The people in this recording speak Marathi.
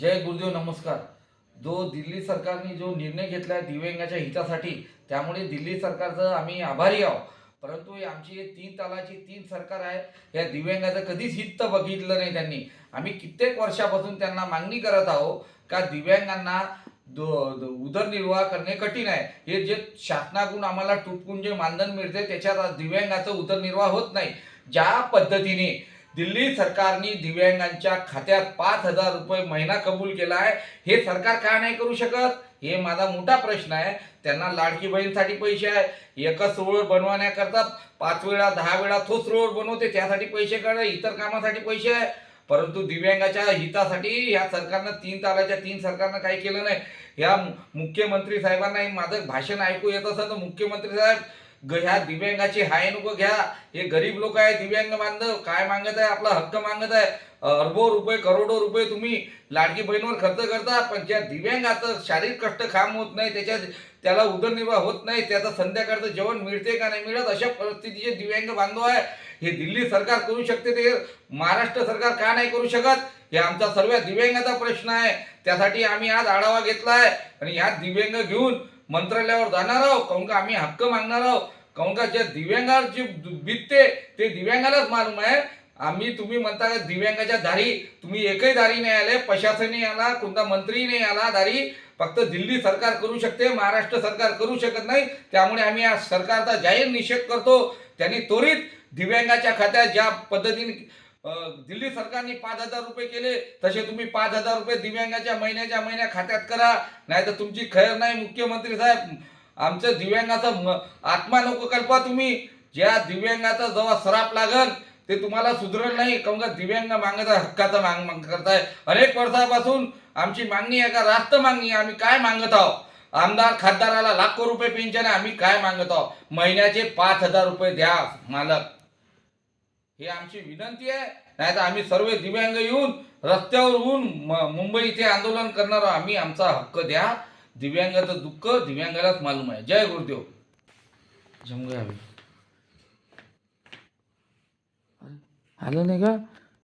जय गुरुदेव नमस्कार. जो दिल्ली सरकारने जो निर्णय घेतला आहे दिव्यांगाच्या हितासाठी त्यामुळे दिल्ली सरकारचं आम्ही आभारी आहोत. परंतु हे आमची हे तीन तालाची तीन सरकार आहे या दिव्यांगाचं कधीच हित बघितलं नाही त्यांनी. आम्ही कित्येक वर्षापासून त्यांना मागणी करत आहोत का दिव्यांगांना दो- दो- उदरनिर्वाह करणे कठीण आहे. हे जे शासनाकडून आम्हाला टुटकून जे मानधन मिळते त्याच्यात दिव्यांगाचं उदरनिर्वाह होत नाही. ज्या पद्धतीने दिल्ली सरकारने दिव्यांगांच्या खात्यात पाच हजार रुपये महिना कबूल केला आहे. हे सरकार का नाही करू शकत? हे माझा मोठा प्रश्न आहे. त्यांना लाडकी बहीणसाठी पैसे आहे. एकच रोड बनवण्याकरता पाच वेळा दहा वेळा तोच रोड बनवते त्यासाठी पैसे काढ इतर कामासाठी पैसे आहे. परंतु दिव्यांगाच्या हितासाठी या सरकारनं तीन तालाच्या तीन सरकारनं काही केलं नाही. या मुख्यमंत्री साहेबांना माझं भाषण ऐकू येत असं तर मुख्यमंत्री साहेब ग ह्या दिव्यांगाची हाय नको घ्या. हे गरीब लोक आहे दिव्यांग बांधव. काय मागत आहे? आपला हक्क मागत आहे. अरबो रुपये करोडो रुपये तुम्ही लाडकी बहिणीवर खर्च करता पण ज्या दिव्यांगाचं शारीरिक कष्ट काम होत नाही त्याच्या त्याला उदरनिर्वाह होत नाही त्याचं संध्याकाळचं जेवण मिळते का नाही मिळत अशा परिस्थितीचे दिव्यांग बांधव आहे. हे दिल्ली सरकार करू शकते ते महाराष्ट्र सरकार का नाही करू शकत? हे आमचा सर्व दिव्यांगाचा प्रश्न आहे. त्यासाठी आम्ही आज आढावा घेतला आहे आणि ह्या दिव्यांग घेऊन मंत्रालयावर जाणार आहोत. काहून का आम्ही हक्क मागणार आहोत? काहून का ज्या दिव्यांगावर जी बितते ते दिव्यांगालाच मालूम आहे आम्ही तुम्ही म्हणता का दिव्यांगाच्या दारी तुम्ही एकही दारी नाही आले प्रशासनही आला कोणता मंत्री नाही आला दारी. फक्त दिल्ली सरकार करू शकते महाराष्ट्र सरकार करू शकत नाही. त्यामुळे आम्ही या सरकारचा जाहीर निषेध करतो. त्यांनी त्वरित दिव्यांगाच्या खात्यात ज्या पद्धतीने दिल्ली सरकारने पाच हजार रुपये केले तसे तुम्ही पाच हजार रुपये दिव्यांगाच्या महिन्याच्या महिन्या खात्यात करा. नाही तर तुमची खैर नाही मुख्यमंत्री साहेब आमचं दिव्यांगाचा आत्मा नको कल्पा तुम्ही. ज्या दिव्यांगाचा जेव्हा सराप लागल ते तुम्हाला सुधरल नाही. काऊन का दिव्यांग मागायचा हक्काचा मांग मांग करताय? अनेक वर्षापासून आमची मागणी आहे का? रास्त मागणी आम्ही काय मागत आहोत? आमदार खासदाराला लाखो रुपये पेन्शन आहे. आम्ही काय मागत आहोत? महिन्याचे पाच हजार रुपये द्या मालक. ही आमची विनंती आहे. नाही तर आम्ही सर्व दिव्यांग येऊन रस्त्यावर होऊन मुंबई इथे आंदोलन करणार आहोत. आम्ही आमचा हक्क द्या. दिव्यांगाचं दुःख दिव्यांगालाच मालूम आहे. जय गुरुदेव. जमगा आलं नाही का?